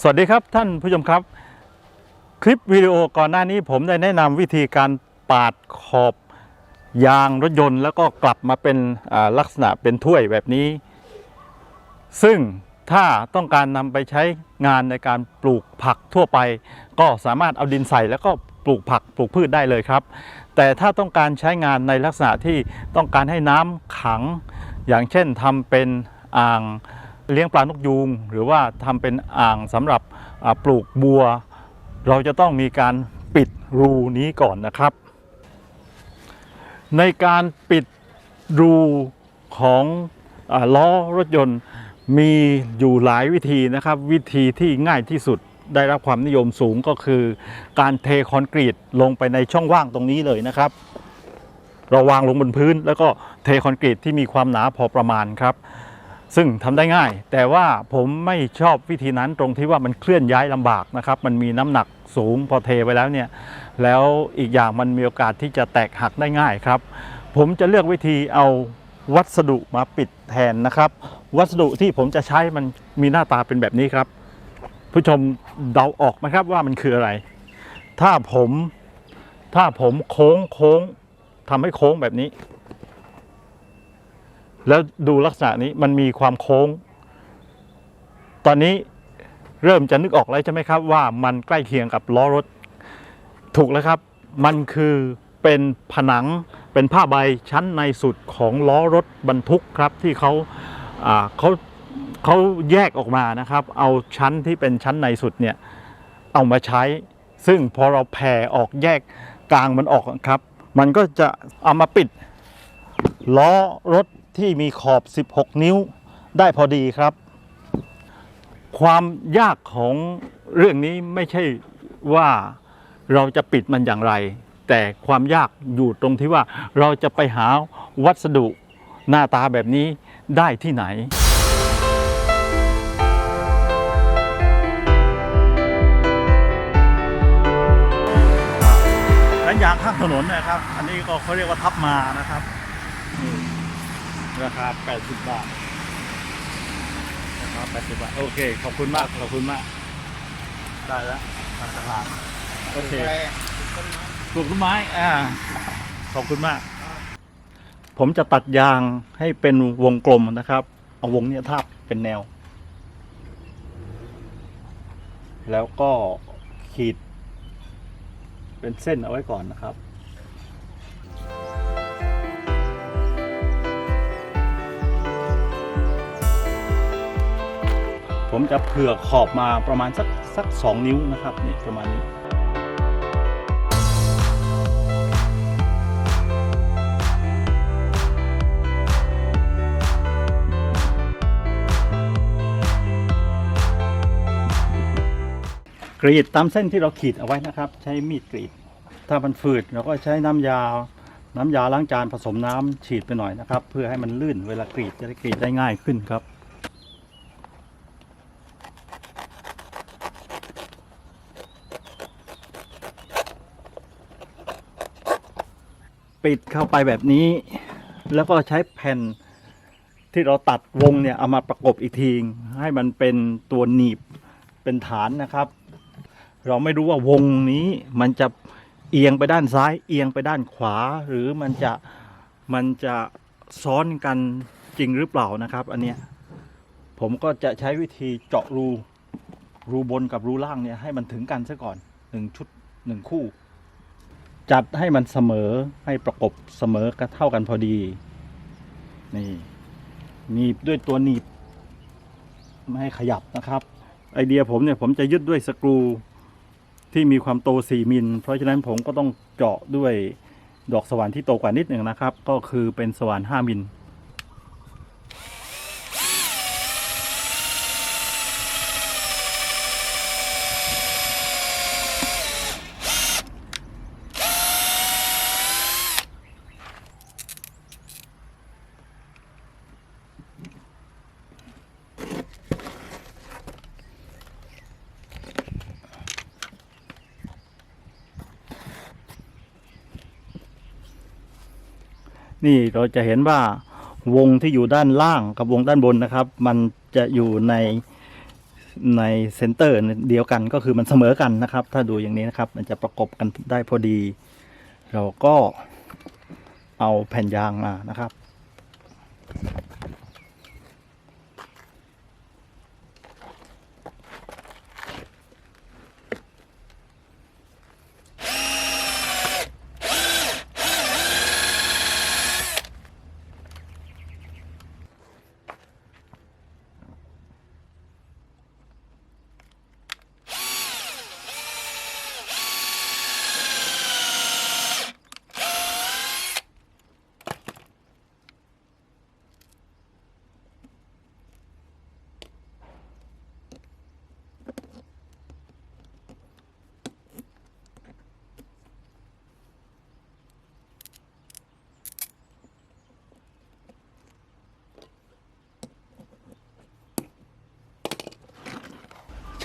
สวัสดีครับท่านผู้ชมครับ คลิปวิดีโอก่อนหน้านี้ผมได้แนะนำวิธีการปาดขอบยางรถยนต์ แล้วก็กลับมาเป็นลักษณะเป็นถ้วยแบบนี้ ซึ่งถ้าต้องการนำไปใช้งานในการปลูกผักทั่วไป ก็สามารถเอาดินใส่แล้วก็ปลูกผักปลูกพืชได้เลยครับ แต่ถ้าต้องการใช้งานในลักษณะที่ต้องการให้น้ำขัง อย่างเช่นทำเป็นอ่าง เลี้ยงปลานกยูงหรือว่าทำเป็นอ่างสำหรับปลูกบัว เราจะต้องมีการปิดรูนี้ก่อนนะครับ ในการปิดรูของอล้อรถยนต์มีอยู่หลายวิธีนะครับ วิธีที่ง่ายที่สุดได้รับความนิยมสูงก็คือ การเทคอนกรีตลงไปในช่องว่างตรงนี้เลยนะครับ เราวางลงบนพื้นแล้วก็เทคอนกรีตที่มีความหนาพอประมาณครับ ซึ่งทำได้ง่าย แต่ว่าผมไม่ชอบวิธีนั้นตรงที่ว่ามันเคลื่อนย้ายลำบากนะครับ มันมีน้ำหนักสูงพอเทไปแล้วเนี่ย แล้วอีกอย่างมันมีโอกาสที่จะแตกหักได้ง่ายครับ ผมจะเลือกวิธีเอาวัสดุมาปิดแทนนะครับ วัสดุที่ผมจะใช้มันมีหน้าตาเป็นแบบนี้ครับ ผู้ชมเดาออกไหมครับว่ามันคืออะไร ถ้าผมถ้าผมโค้งโค้งทำให้โค้งแบบนี้ แล้วดูลักษณะนี้มันมีความโค้ง ตอนนี้เริ่มจะนึกออกแล้วใช่ไหมครับ ว่ามันใกล้เคียงกับล้อรถ ถูกแล้วครับ มันคือเป็นผนังเป็นผ้าใบชั้นในสุดของล้อรถบรรทุกครับที่เขาเขาเขาแยกออกมานะครับ เอาชั้นที่เป็นชั้นในสุดเนี่ยเอามาใช้ ซึ่งพอเราแผ่ออกแยกกลางมันออกครับ มันก็จะเอามาปิดล้อรถ ที่มีขอบ 16 นิ้วได้พอดีครับ ความยากของเรื่องนี้ไม่ใช่ว่าเราจะปิดมันอย่างไร แต่ความยากอยู่ตรงที่ว่าเราจะไปหาวัสดุหน้าตาแบบนี้ได้ที่ไหนและยางข้างถนนนะครับ อันนี้ก็เขาเรียกว่าทับมานะครับ ราคา 80 บาทนะครับ80 บาท โอเค ขอบคุณมาก ขอบคุณมาก ได้แล้วทางตลาดโอเคปลูกต้นไม้ อ่า ขอบคุณมาก ผมจะตัดยางให้เป็นวงกลมนะครับ เอาวงเนี้ยทาบเป็นแนว แล้วก็ขีด เป็นเส้นเอาไว้ก่อนนะครับ ผมจะเผื่อขอบมาประมาณสักสักสองนิ้วนะครับนี่ประมาณนี้กรีดตามเส้นที่เราขีดเอาไว้นะครับ ใช้มีดกรีด ถ้ามันฝืดเราก็ใช้น้ำยา น้ำยาล้างจานผสมน้ำฉีดไปหน่อยนะครับ เพื่อให้มันลื่นเวลากรีดจะได้กรีดได้ง่ายขึ้นครับ ปิดเข้าไปแบบนี้ แล้วก็ใช้แผ่นที่เราตัดวงเนี่ยเอามาประกบอีกทีให้มันเป็นตัวหนีบเป็นฐานนะครับ เราไม่รู้ว่าวงนี้มันจะเอียงไปด้านซ้าย เอียงไปด้านขวา หรือมันจะมันจะซ้อนกันจริงหรือเปล่านะครับ อันเนี้ยผมก็จะใช้วิธีเจาะรูรูบนกับรูล่างเนี่ยให้มันถึงกันซะก่อนหนึ่งชุดหนึ่งคู่ จัดให้มันเสมอให้ประกบเสมอกันเท่ากันพอดี นี่หนีบด้วยตัวหนีบ ไม่ให้ขยับนะครับ ไอเดียผมเนี่ยผมจะยึดด้วยสกรูที่มีความโต 4 มิล เพราะฉะนั้นผมก็ต้องเจาะด้วยดอกสว่านที่โตกว่านิดหนึ่งนะครับ ก็คือเป็นสว่าน 5 มิล นี่เราจะเห็นว่าวงที่อยู่ด้านล่างกับวงด้านบนนะครับ มันจะอยู่ในในเซนเตอร์เดียวกันก็คือมันเสมอกันนะครับ ถ้าดูอย่างนี้นะครับ มันจะประกบกันได้พอดี เราก็เอาแผ่นยางมานะครับ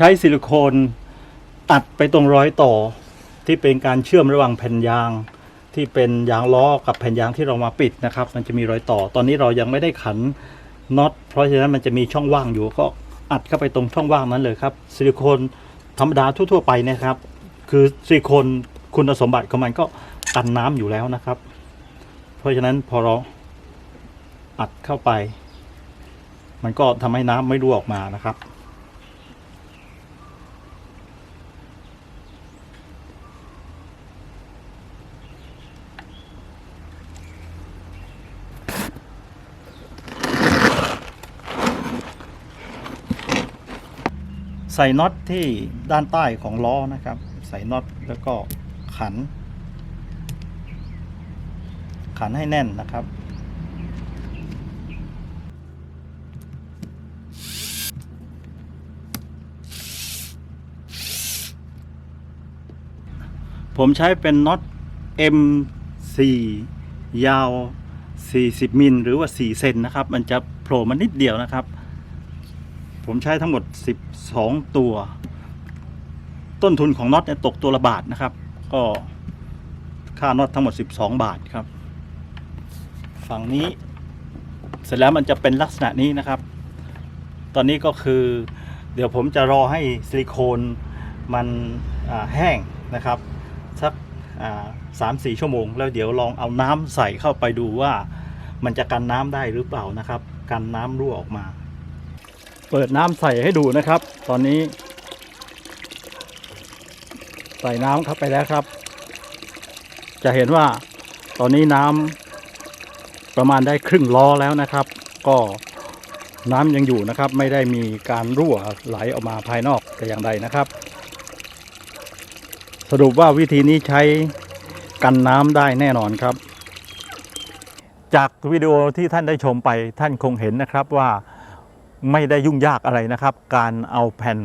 ใช้ซิลิโคนตัดไปตรงร้อยต่อ ที่เป็นการเชื่อมระหว่างแผ่นยาง ที่เป็นยางล้อกับแผ่นยางที่เรามาปิดนะครับ มันจะมีรอยต่อ ตอนนี้เรายังไม่ได้ขันน็อตเพราะฉะนั้นมันจะมีช่องว่างอยู่ก็อัดเข้าไปตรงช่องว่างนั้นเลยครับซิลิโคนธรรมดาทั่วๆไปนะครับ คือซิลิโคนคุณสมบัติของมันก็กันน้ำอยู่แล้วนะครับ เพราะฉะนั้นพอเราอัดเข้าไป มันก็ทำให้น้ำไม่รั่วออกมานะครับ ส่น็อตที่ด้านใต้ของล้อนะครับ ใส่น็อตแล้วก็ขัน ขันให้แน่นนะครับ ผมใช้เป็นน็อต M4 ยาว 40มิลหรือว่า 4 เซนนะครับ มันจะโผล่มานิดเดียวนะครับ ผมใช้ทั้งหมด 12 ตัว ต้นทุนของน็อตเนี่ยตกตัวละบาทนะครับ ก็ค่าน็อตทั้งหมด 12 บาทครับ ฝั่งนี้เสร็จแล้วมันจะเป็นลักษณะนี้นะครับ ตอนนี้ก็คือ เดี๋ยวผมจะรอให้ซิลิโคนมันแห้งนะครับสักสามสี่ชั่วโมง แล้วเดี๋ยวลองเอาน้ำใส่เข้าไปดูว่ามันจะกันน้ำได้หรือเปล่านะครับ กันน้ำรั่วออกมา เปิดน้ำใส่ให้ดูนะครับ ตอนนี้ ใส่น้ำเข้าไปแล้วครับ จะเห็นว่าตอนนี้น้ำประมาณได้ครึ่งล้อแล้วนะครับ ก็น้ำยังอยู่นะครับ ไม่ได้มีการรั่วไหลออกมาภายนอกแต่อย่างใดนะครับ สรุปว่าวิธีนี้ใช้กันน้ำได้แน่นอนครับ จากวิดีโอที่ท่านได้ชมไปท่านคงเห็นนะครับว่า ไม่ได้ยุ่งยากอะไรนะครับ การเอาแผ่น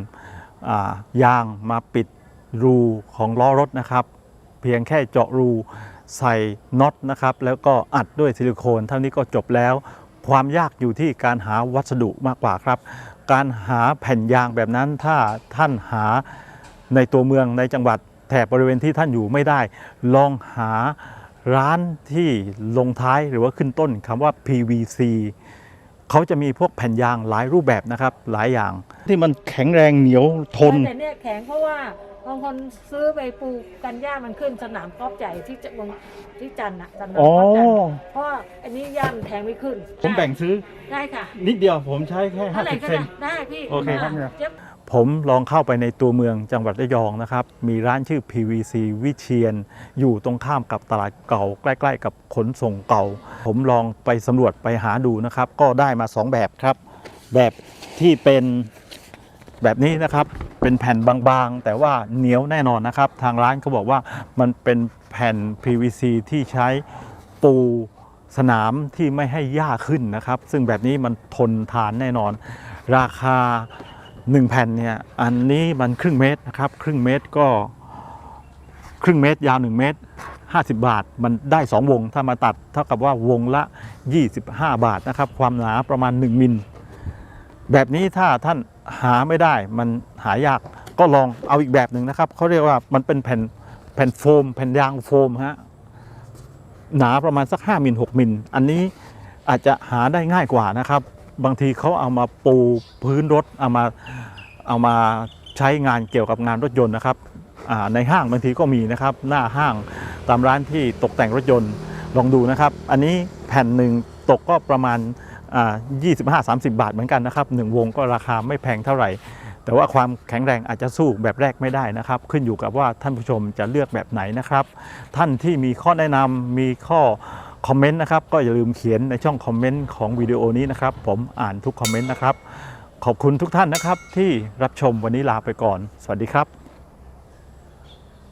ายางมาปิดรูของล้อรถนะครับ เพียงแค่เจาะรูใส่น็อตนะครับ แล้วก็อัดด้วยซิลิโคนเท่านี้ก็จบแล้ว ความยากอยู่ที่การหาวัสดุมากกว่าครับ การหาแผ่นยางแบบนั้นถ้าท่านหาในตัวเมืองในจังหวัดแถบบริเวณที่ท่านอยู่ไม่ได้ ลองหาร้านที่ลงท้ายหรือว่าขึ้นต้นคำว่า PVC เขาจะมีพวกแผ่นยางหลายรูปแบบนะครับ หลายอย่าง ที่มันแข็งแรงเหนียวทน แต่เนี่ยแข็งเพราะว่าบางคนซื้อไปปลูกกันหญ้ามันขึ้นสนามกอล์ฟใหญ่ที่จะลงที่จันทร์อะสนามกอ๋ออล์ฟจันทร์เพราะว่าอันนี้หญ้ามันแทงไม่ขึ้นผมแบ่งซื้อได้ค่ะนิดเดียวผมใช้แค่ เท่าไหร่ก็50เซน ได้ได้พี่โอเคครับเนี่ย เจ๊ยบ ผมลองเข้าไปในตัวเมืองจังหวัดระยองนะครับ มีร้านชื่อ PVC วิเชียน อยู่ตรงข้ามกับตลาดเก่า ใกล้ ๆ กับขนส่งเก่า ผมลองไปสำรวจไปหาดูนะครับ ก็ได้มา 2 แบบครับ แบบที่เป็นแบบนี้นะครับเป็นแผ่นบางๆ แต่ว่าเหนียวแน่นอนนะครับ ทางร้านเขาบอกว่ามันเป็นแผ่น PVC ที่ใช้ปูสนามที่ไม่ให้หญ้าขึ้นนะครับ ซึ่งแบบนี้มันทนทานแน่นอน ราคา 1แผ่นเนี่ยอันนี้มันครึ่งเมตรนะครับครึ่งเมตรก็ครึ่งเมตร ยาว 1 เมตร 50 บาท มันได้ 2 วง ถ้ามาตัดเท่ากับว่าวงละ 25 บาทนะครับ ความหนาประมาณ 1 มิล แบบนี้ถ้าท่านหาไม่ได้มันหายากก็ลองเอาอีกแบบหนึ่งนะครับ เขาเรียกว่ามันเป็นแผ่นแผ่นโฟม แผ่นยางโฟมฮะหนาประมาณสัก 5มิล6มิล อันนี้อาจจะหาได้ง่ายกว่านะครับ บางทีเขาเอามาปูพื้นรถเอามาเอามาใช้งานเกี่ยวกับงานรถยนต์นะครับในห้างบางทีก็มีนะครับ หน้าห้างตามร้านที่ตกแต่งรถยนต์ลองดูนะครับ อันนี้แผ่นหนึ่งตกก็ประมาณ 25-30 บาทเหมือนกันนะครับหนึ่งวงก็ราคาไม่แพงเท่าไหร่ แต่ว่าความแข็งแรงอาจจะสู้แบบแรกไม่ได้นะครับ ขึ้นอยู่กับว่าท่านผู้ชมจะเลือกแบบไหนนะครับ ท่านที่มีข้อแนะนำมีข้อ คอมเมนต์นะครับก็อย่าลืมเขียนในช่องคอมเมนต์ของวิดีโอนี้นะครับ ผมอ่านทุกคอมเมนต์นะครับ ขอบคุณทุกท่านนะครับที่รับชมวันนี้ลาไปก่อน สวัสดีครับ